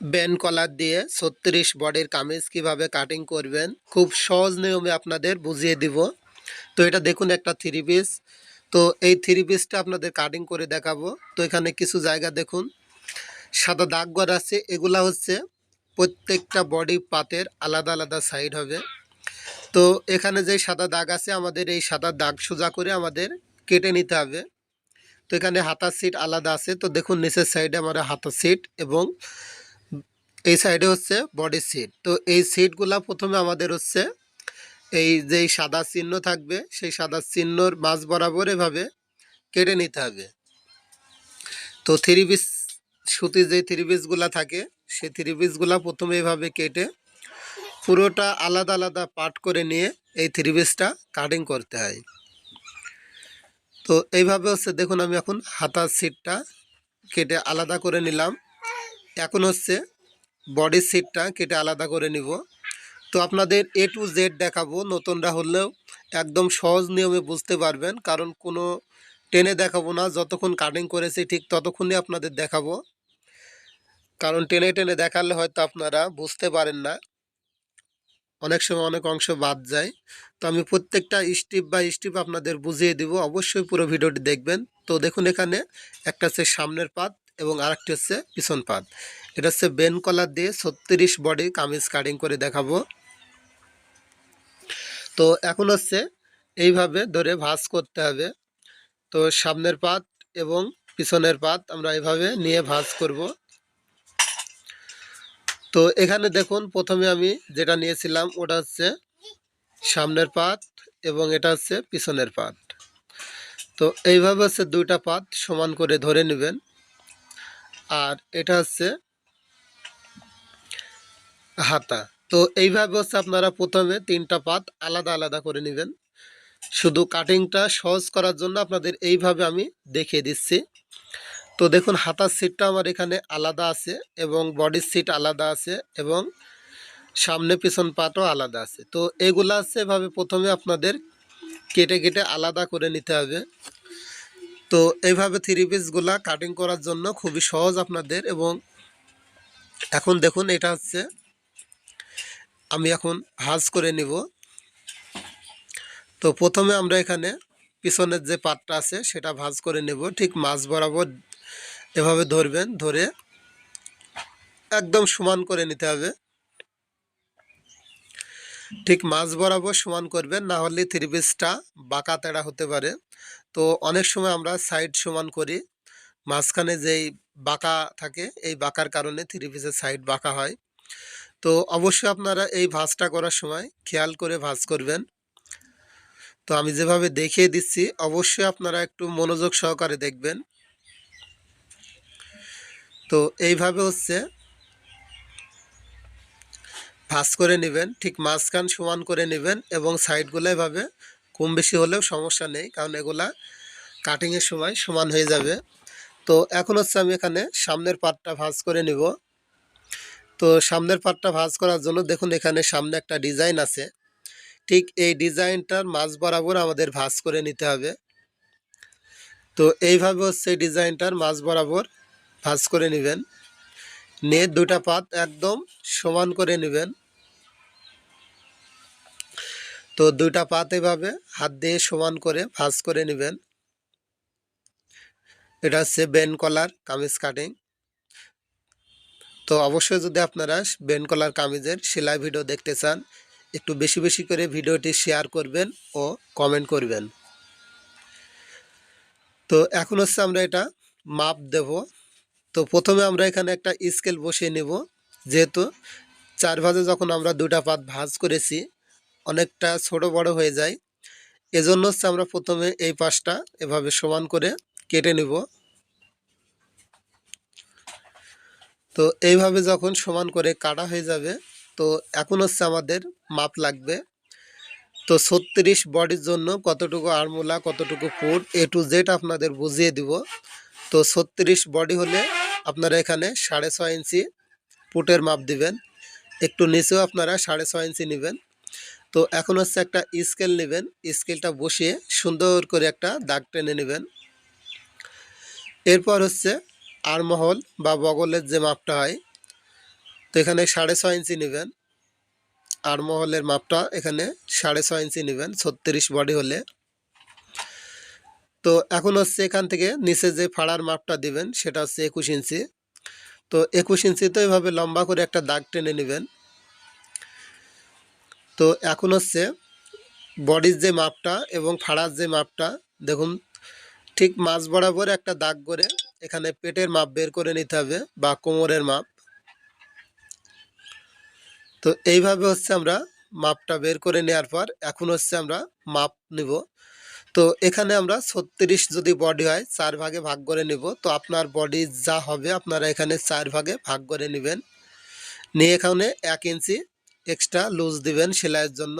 Ban কলার দিয়ে ছত্রিশ বডির কামিজ কীভাবে কাটিং করবেন, খুব সহজ নিয়মে আপনাদের বুঝিয়ে দিব। তো এটা দেখুন একটা থ্রি পিস। তো এই থ্রি পিসটা আপনাদের কাটিং করে দেখাবো। তো এখানে কিছু জায়গা দেখুন। সাদা দাগ করা আছে, এগুলা হচ্ছে প্রত্যেকটা বডি পাতের আলাদা আলাদা সাইড হবে। তো এখানে যে সাদা দাগ আছে, আমাদের এই সাদা দাগ সোজা করে আমাদের কেটে নিতে হবে। তো এখানে হাতার সিট আলাদা আছে। তো দেখুন নিচের সাইডে আমার হাতার সিট এবং এই সাইডে হচ্ছে বডি সিট তো এই সিটগুলা প্রথমে আমাদের হচ্ছে এই যেই সাদা চিহ্ন থাকবে, সেই সাদা চিহ্নর মাঝ বরাবর এভাবে কেটে নিতে হবে। তো থ্রি পিস সুতি যে থ্রি পিসগুলা থাকে, সেই থ্রি পিসগুলা প্রথমে এভাবে কেটে পুরোটা আলাদা আলাদা পার্ট করে নিয়ে এই থ্রি পিসটা কাটিং করতে হয়। তো এইভাবে হচ্ছে দেখুন আমি এখন হাতার সিটটা কেটে আলাদা করে নিলাম। এখন হচ্ছে বডির সিটটা কেটে আলাদা করে নিব। তো আপনাদের এ টু জেড দেখাবো, নতুনরা হলেও একদম সহজ নিয়মে বুঝতে পারবেন, কারণ কোনো টেনে দেখাবো না, যতক্ষণ কাটিং করেছি ঠিক ততক্ষণই আপনাদের দেখাবো। কারণ টেনে টেনে দেখালে হয়তো আপনারা বুঝতে পারেন না। অনেক সময় অনেক অংশ বাদ যায়। তো আমি প্রত্যেকটা স্টিপ বাই স্টিপ আপনাদের বুঝিয়ে দিব, অবশ্যই পুরো ভিডিওটি দেখবেন। তো দেখুন এখানে একটা হচ্ছে সামনের পাত এবং আরেকটি হচ্ছে পিছন পাত। এটা হচ্ছে বেন কলার দিয়ে ছত্রিশ বডি, কামিজ কাটিং করে দেখাবো। তো এখন হচ্ছে এইভাবে ধরে ভাঁজ করতে হবে। তো সামনের পাত এবং পিছনের পাত আমরা এইভাবে নিয়ে ভাঁজ করব। তো এখানে দেখুন, প্রথমে আমি যেটা নিয়েছিলাম ওটা হচ্ছে সামনের পাত এবং এটা হচ্ছে পিছনের পাত। তো এইভাবে হচ্ছে দুইটা পাত সমান করে ধরে নেবেন। আর এটা হচ্ছে হাতা। তো এইভাবে হচ্ছে আপনারা প্রথমে তিনটা পাত আলাদা আলাদা করে নেবেন। শুধু কাটিংটা সহজ করার জন্য আপনাদের এইভাবে আমি দেখিয়ে দিচ্ছি। তো দেখুন, হাতার সিটটা আমার এখানে আলাদা আছে এবং বডির সিট আলাদা আছে এবং সামনে পিছন পাটও আলাদা আছে। তো এগুলো আছে এভাবে প্রথমে আপনাদের কেটে কেটে আলাদা করে নিতে হবে। তো এইভাবে থ্রি পিসগুলা কাটিং করার জন্য খুবই সহজ আপনাদের এবং এখন দেখুন, এটা হচ্ছে আমি এখন ভাজ করে নিব। তো প্রথমে আমরা এখানে পিছনের যে পাটটা আছে সেটা ভাজ করে নেব। ঠিক মাছ বরাবর এভাবে ধরবেন, ধরে একদম সমান করে নিতে হবে। ঠিক মাছ বরাবর সমান করবেন, না হলে থ্রি পিসটা বাঁকা তেড়া হতে পারে। তো অনেক সময় আমরা সাইড সমান করি, মাঝখানে যেই বাঁকা থাকে, এই বাঁকার কারণে থ্রি পিসের সাইড বাঁকা হয়। তো অবশ্যই আপনারা এই ভাঁজটা করার সময় খেয়াল করে ভাঁজ করবেন। তো আমি যেভাবে দেখিয়ে দিচ্ছি, অবশ্যই আপনারা একটু মনোযোগ সহকারে দেখবেন। তো এইভাবে হচ্ছে ভাঁজ করে নেবেন, ঠিক মাঝখান সমান করে নেবেন এবং সাইডগুলো এভাবে কম বেশি হলেও সমস্যা নেই, কারণ এগুলা কাটিংয়ের সময় সমান হয়ে যাবে। তো এখন হচ্ছে আমি এখানে সামনের পাটটা ভাঁজ করে নিব। তো সামনের পাটটা ভাঁজ করার জন্য দেখুন এখানে সামনে একটা ডিজাইন আছে। ঠিক এই ডিজাইনটার মাঝ বরাবর আমাদের ভাঁজ করে নিতে হবে। তো এইভাবে হচ্ছে ডিজাইনটার মাঝ বরাবর ভাঁজ করে নেবেন। নিয়ে দুটা পাত একদম সমান করে নেবেন। তো দুইটা পাত এভাবে হাত দিয়ে সমান করে ভাঁজ করে নেবেন। এটা হচ্ছে বেন কলার কামিজ কাটিং। তো অবশ্যই যদি আপনারা বেন কলার কামিজের সেলাই ভিডিও দেখতে চান, একটু বেশি বেশি করে ভিডিওটি শেয়ার করবেন ও কমেন্ট করবেন। তো এখন হচ্ছে আমরা এটা মাপ দেব। তো প্রথমে আমরা এখানে একটা স্কেল বসিয়ে নেব। যেহেতু চার ভাজে যখন আমরা দুটা পাত ভাজ করেছি, অনেকটা ছোট বড় হয়ে যায়। এজন্য হচ্ছে আমরা প্রথমে এই পাশটা এভাবে সমান করে কেটে নেব। তো এইভাবে যখন সমান করে কাটা হয়ে যাবে, তো এখন হচ্ছে আমাদের মাপ লাগবে। তো ছত্রিশ বডির জন্য কতটুকু আরমোলা, কতটুকু ফুট এ টু জেড আপনাদের বুঝিয়ে দিব। তো ছত্রিশ বডি হলে আপনারা এখানে সাড়ে ছয় ইঞ্চি ফুটের মাপ দিবেন। একটু নিচেও আপনারা সাড়ে ছয় ইঞ্চি নেবেন। তো এখন হচ্ছে একটা স্কেল নেবেন। স্কেলটা বসিয়ে সুন্দর করে একটা দাগ টেনে নেবেন। এরপর হচ্ছে আরমহল বা বগলের যে মাপটা হয়, তো এখানে সাড়ে ছয় ইঞ্চি নেবেন। আর মহলের মাপটা এখানে সাড়ে ছয় ইঞ্চি নেবেন, ছত্রিশ বডি হলে। তো এখন হচ্ছে এখান থেকে নিচে যে ফাড়ার মাপটা দিবেন, সেটা হচ্ছে একুশ ইঞ্চি। তো একুশ ইঞ্চি তো এভাবে লম্বা করে একটা দাগ টেনে নেবেন। তো এখন হচ্ছে বডির যে মাপটা এবং ফাড়ার যে মাপটা, দেখুন, ঠিক মাঝ বরাবর একটা দাগ করে এখানে পেটের মাপ বের করে নিতে হবে বা কোমরের মাপ। তো এইভাবে হচ্ছে আমরা মাপটা বের করে নেওয়ার পর এখন হচ্ছে আমরা মাপ নিব। তো এখানে আমরা ছত্রিশ যদি বডি হয় চার ভাগে ভাগ করে নিব। তো আপনার বডি যা হবে আপনারা এখানে চার ভাগে ভাগ করে নেবেন। নিয়ে এখানে এক ইঞ্চি এক্সট্রা লুজ দিবেন সেলাইয়ের জন্য।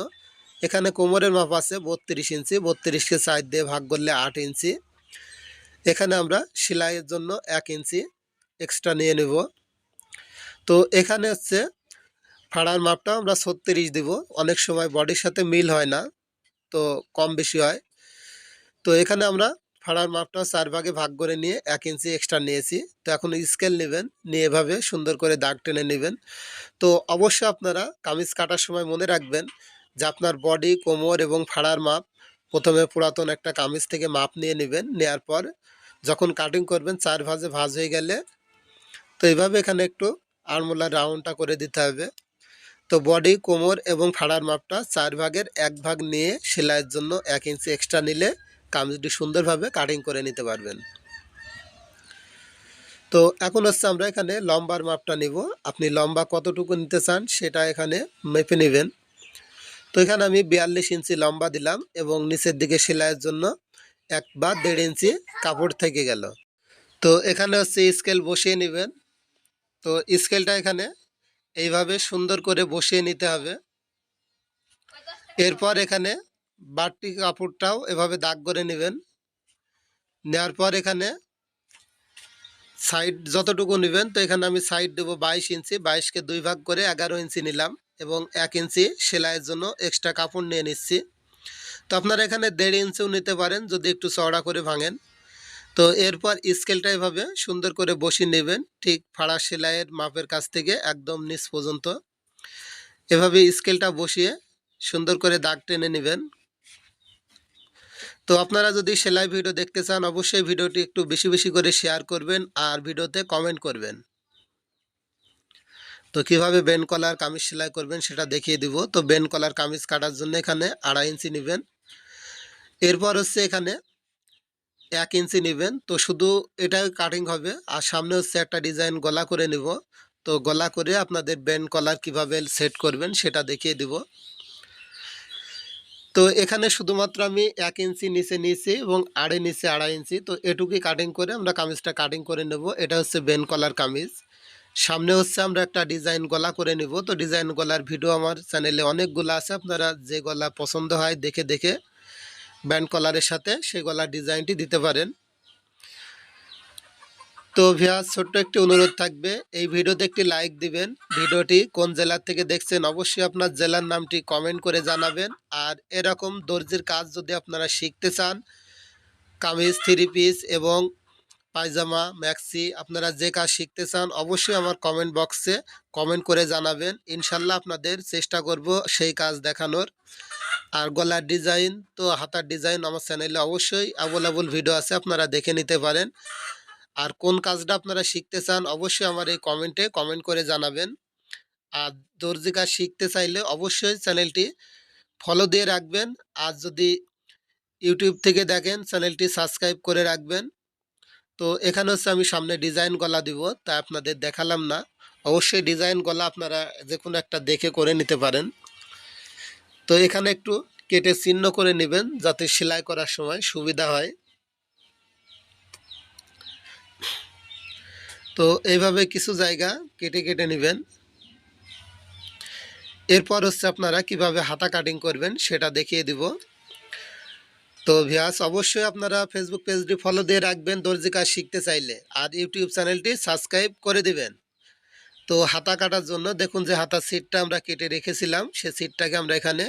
এখানে কোমরের মাপ আছে বত্রিশ ইঞ্চি। বত্রিশকে চার দিয়ে ভাগ করলে আট ইঞ্চি। এখানে আমরা সেলাইয়ের জন্য এক ইঞ্চি এক্সট্রা নিয়ে নেব। তো এখানে হচ্ছে ফাড়ার মাপটা আমরা ছত্রিশ দিব। অনেক সময় বডির সাথে মিল হয় না, তো কম বেশি হয়। তো এখানে আমরা ফাড়ার মাপটা চার ভাগে ভাগ করে নিয়ে এক ইঞ্চি এক্সট্রা নিয়েছি। তো এখন স্কেল নেবেন, নিয়ে এভাবে সুন্দর করে দাগ টেনে নেবেন। তো অবশ্যই আপনারা কামিজ কাটার সময় মনে রাখবেন যে আপনার বডি, কোমর এবং ফাড়ার মাপ প্রথমে পুরাতন একটা কামিজ থেকে মাপ নিয়ে নেবেন। নেয়ার পর যখন কাটিং করবেন, চার ভাজে ভাজ হয়ে গেলে তো এইভাবে এখানে একটু আড়মোলা রাউন্ডটা করে দিতে হবে। তো বডি কোমর এবং ফাড়ার মাপটা চার ভাগের এক ভাগ নিয়ে সেলাইয়ের জন্য এক ইঞ্চি এক্সট্রা নিলে কামিজটি সুন্দরভাবে কাটিং করে নিতে পারবেন। তো এখন হচ্ছে আমরা এখানে লম্বার মাপটা নিব। আপনি লম্বা কতটুকু নিতে চান সেটা এখানে মেপে নেবেন। তো এখানে আমি বিয়াল্লিশ ইঞ্চি লম্বা দিলাম এবং নিচের দিকে সেলাইয়ের জন্য এক বা দেড় ইঞ্চি কাপড় থেকে গেল। তো এখানে হচ্ছে স্কেল বসিয়ে নেবেন। তো স্কেলটা এখানে এইভাবে সুন্দর করে বসিয়ে নিতে হবে। এরপর এখানে বাড়তি কাপড়টাও এভাবে দাগ করে নেবেন। নেওয়ার পর এখানে সাইড যতটুকু নেবেন, তো এখানে আমি সাইড দেবো বাইশ ইঞ্চি। বাইশকে দুই ভাগ করে এগারো ইঞ্চি নিলাম এবং এক ইঞ্চি সেলাইয়ের জন্য এক্সট্রা কাপড় নিয়ে নিচ্ছি। তো আপনারা এখানে দেড় ইঞ্চিও নিতে পারেন যদি একটু চওড়া করে ভাঙেন। তো এরপর স্কেলটা এভাবে সুন্দর করে বসিয়ে নেবেন, ঠিক ফাড়া সেলাইয়ের মাপের কাছ থেকে একদম নিচ পর্যন্ত। এভাবে স্কেলটা বসিয়ে সুন্দর করে দাগ টেনে নেবেন। তো আপনারা যদি সেলাই ভিডিও দেখতে চান, অবশ্যই ভিডিওটি একটু বেশি বেশি করে শেয়ার করবেন আর ভিডিওতে কমেন্ট করবেন। তো কীভাবে বেন কলার কামিজ সেলাই করবেন সেটা দেখিয়ে দিব। তো বেন কলার কামিজ কাটার জন্য এখানে আড়াই ইঞ্চি নেবেন। এরপর হচ্ছে এখানে এক ইঞ্চি নেবেন। তো শুধু এটাই কাটিং হবে। আর সামনে হচ্ছে একটা ডিজাইন গলা করে নিব। তো গলা করে আপনাদের বেন কলার কীভাবে সেট করবেন সেটা দেখিয়ে দিব। তো এখানে শুধুমাত্র আমি এক ইঞ্চি নিচে নিয়েছি এবং আড়াই নিচে আড়াই ইঞ্চি। তো এটুকুই কাটিং করে আমরা কামিজটা কাটিং করে নেব। এটা হচ্ছে বেন কলার কামিজ। সামনে হচ্ছে আমরা একটা ডিজাইন গলা করে নিব। তো ডিজাইন গলার ভিডিও আমার চ্যানেলে অনেকগুলো আছে। আপনারা যে গলা পছন্দ হয় দেখে দেখে ব্যান্ড কলারের সাথে সেই গলার ডিজাইনটি দিতে পারেন। তো ভিয়া ছোট্ট একটি অনুরোধ থাকবে, এই ভিডিওতে একটি লাইক দিবেন। ভিডিওটি কোন জেলার থেকে দেখছেন অবশ্যই আপনার জেলার নামটি কমেন্ট করে জানাবেন। আর এরকম দর্জির কাজ যদি আপনারা শিখতে চান, কামিজ, থ্রি পিস এবং পায়জামা, ম্যাক্সি, আপনারা যে কাজ শিখতে চান অবশ্যই আমার কমেন্ট বক্সে কমেন্ট করে জানাবেন। ইনশাল্লাহ আপনাদের চেষ্টা করব সেই কাজ দেখানোর। আর গলার ডিজাইন তো হাতার ডিজাইন আমার চ্যানেলে অবশ্যই অ্যাভেলেবল ভিডিও আছে, আপনারা দেখে নিতে পারেন। আর কোন কাজটা আপনারা শিখতে চান, অবশ্যই আমার এই কমেন্টে কমেন্ট করে জানাবেন। আর দর্জি কাজ শিখতে চাইলে অবশ্যই চ্যানেলটি ফলো দিয়ে রাখবেন। আর যদি ইউটিউব থেকে দেখেন চ্যানেলটি সাবস্ক্রাইব করে রাখবেন। তো এখানে হচ্ছে আমি সামনে ডিজাইন গলা দিব, তা আপনাদের দেখালাম না। অবশ্যই ডিজাইন গলা আপনারা যে কোনো একটা দেখে করে নিতে পারেন। তো এখানে একটু কেটে চিহ্ন করে নেবেন যাতে সেলাই করার সময় সুবিধা হয়। তো এইভাবে কিছু জায়গা কেটে কেটে নেবেন। এরপর হচ্ছে আপনারা কীভাবে হাতা কাটিং করবেন সেটা দেখিয়ে দিব। তো ভিয়াস অবশ্যই আপনারা ফেসবুক পেজটি ফলো দিয়ে রাখবেন দর্জি কাজ শিখতে চাইলে। আর ইউটিউব চ্যানেলটি সাবস্ক্রাইব করে দিবেন। তো হাতা কাটার জন্য দেখুন যে হাতার সিটটা আমরা কেটে রেখেছিলাম, সে সিটটাকে আমরা এখানে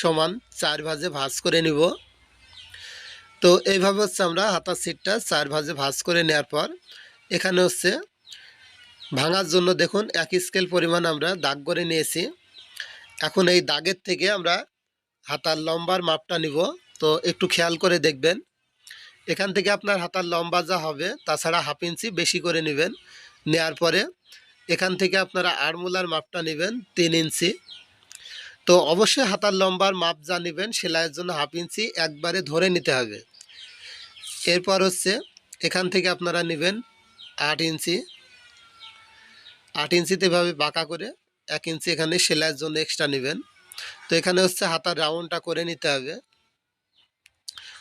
সমান চার ভাজে ভাজ করে নিব। তো এইভাবে হচ্ছে আমরা হাতার সিটটা চার ভাজে ভাজ করে নেওয়ার পর, এখানে হচ্ছে ভাঙার জন্য দেখুন এক স্কেল পরিমাণ আমরা দাগ করে নিয়েছি। এখন এই দাগের থেকে আমরা হাতার লম্বার মাপটা নিব। তো একটু খেয়াল করে দেখবেন, এখান থেকে আপনার হাতার লম্বা যা হবে, তাছাড়া হাফ ইঞ্চি বেশি করে নেবেন। নেয়ার পরে এখান থেকে আপনারা আড়মুলার মাপটা নেবেন তিন ইঞ্চি। তো অবশ্যই হাতার লম্বার মাপ যা নেবেন সেলাইয়ের জন্য হাফ ইঞ্চি একবারে ধরে নিতে হবে। এরপর হচ্ছে এখান থেকে আপনারা নেবেন আট ইঞ্চি। আট ইঞ্চিতে এভাবে বাঁকা করে এক ইঞ্চি এখানে সেলাইয়ের জন্য এক্সট্রা নেবেন। তো এখানে হচ্ছে হাতার রাউন্ডটা করে নিতে হবে।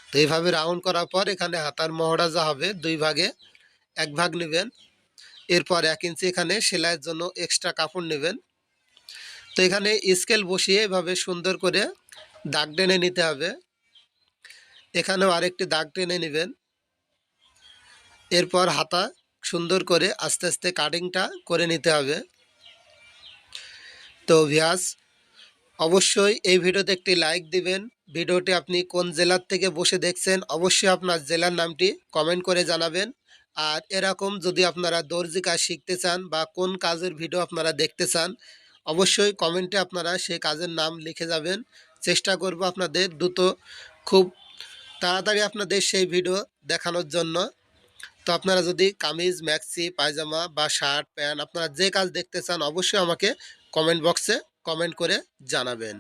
তো এইভাবে রাউন্ড করার পর এখানে হাতার মহড়া যা হবে দুই ভাগে, এক ভাগ নেবেন এরপর এক ইঞ্চি এখানে সেলাইয়ের জন্য এক্সট্রা কাপড় নেবেন। তো এখানে স্কেল বসিয়ে এভাবে সুন্দর করে দাগ টেনে নিতে হবে। এখানেও আরেকটি দাগ টেনে নেবেন। এরপর হাতা সুন্দর করে আস্তে আস্তে কাটিংটা করে নিতে হবে। তো ভিয়াস অবশ্যই এই ভিডিওতে একটি লাইক দিবেন। ভিডিওটি আপনি কোন জেলার থেকে বসে দেখছেন, অবশ্যই আপনার জেলার নামটি কমেন্ট করে জানাবেন। আর এরকম যদি আপনারা দর্জি কাজ শিখতে চান বা কোন কাজের ভিডিও আপনারা দেখতে চান, অবশ্যই কমেন্টে আপনারা সেই কাজের নাম লিখে যাবেন। চেষ্টা করব আপনাদের দ্রুত খুব তাড়াতাড়ি আপনাদের সেই ভিডিও দেখানোর জন্য। তো আপনারা যদি কামিজ ম্যাক্সি পায়জামা বা শার্ট প্যান্ট আপনারা যে কাজ দেখতে চান, অবশ্যই আমাকে কমেন্ট বক্সে কমেন্ট করে জানাবেন।